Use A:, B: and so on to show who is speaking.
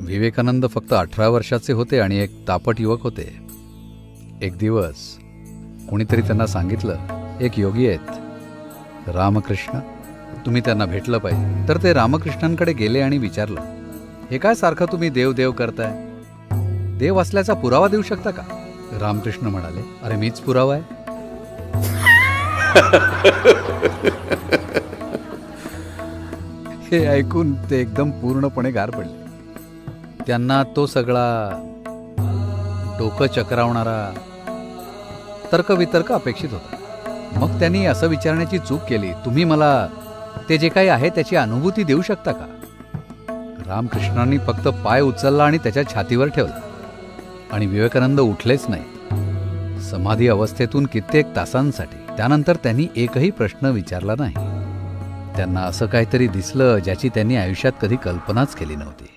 A: विवेकानंद फक्त अठरा वर्षाचे होते आणि एक तापट युवक होते. एक दिवस कोणीतरी त्यांना सांगितलं एक योगी आहेत रामकृष्ण तुम्ही त्यांना भेटलं पाहिजे. तर ते रामकृष्णांकडे गेले आणि विचारलं हे काय सारखं तुम्ही देव देव करताय? देव असल्याचा पुरावा देऊ शकता का? रामकृष्ण म्हणाले अरे मीच पुरावा आहे. हे ऐकून ते एकदम पूर्णपणे गार पडले. त्यांना तो सगळा डोकं चक्रावणारा तर्कवितर्क अपेक्षित होता. मग त्यांनी असं विचारण्याची चूक केली तुम्ही मला ते जे काही आहे त्याची अनुभूती देऊ शकता का? रामकृष्णांनी फक्त पाय उचलला आणि त्याच्या छातीवर ठेवला. आणि विवेकानंद उठलेच नाही. समाधी अवस्थेतून कित्येक तासांसाठी. त्यानंतर त्यांनी एकही प्रश्न विचारला नाही. त्यांना असं काहीतरी दिसलं ज्याची त्यांनी आयुष्यात कधी कल्पनाच केली नव्हती.